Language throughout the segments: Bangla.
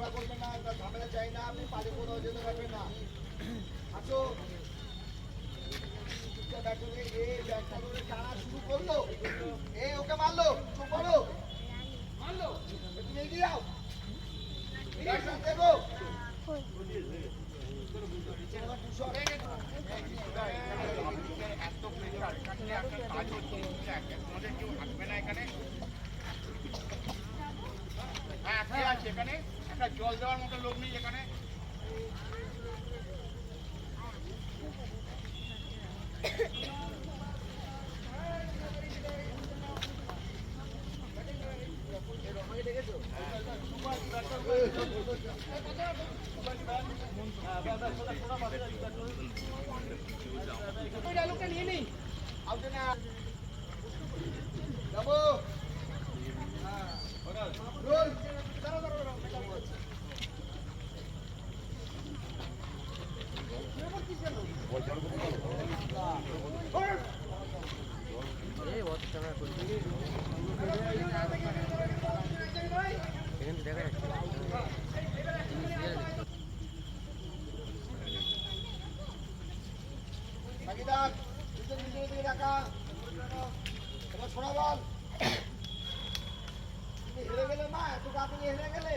আপনারা করবেন না একটা ঝামেলা চাই না আপনি পারে কোথাও যেতে পারবেন না আসো টানা শুরু করল এই ওকে মারলো চুপ করো মারলো তুমি এগিয়ে যাও ব্যাগটা এত প্রেশার কাজ হচ্ছে দেওয়ার মতো লোক নেই এখানে আউটে না যাবো নিচে নিচে দিকে রাখা। এবার ছোড়া বল। তুমি হেরে গেলে মা এত তাড়াতাড়ি হেরে গেলে।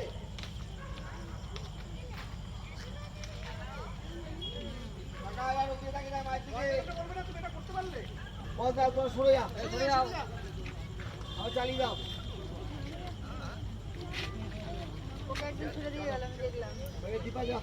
চালিয়ে দাও। ওকে একদিন ছেড়ে দিয়ে গেলাম দেখলাম। দীপা যা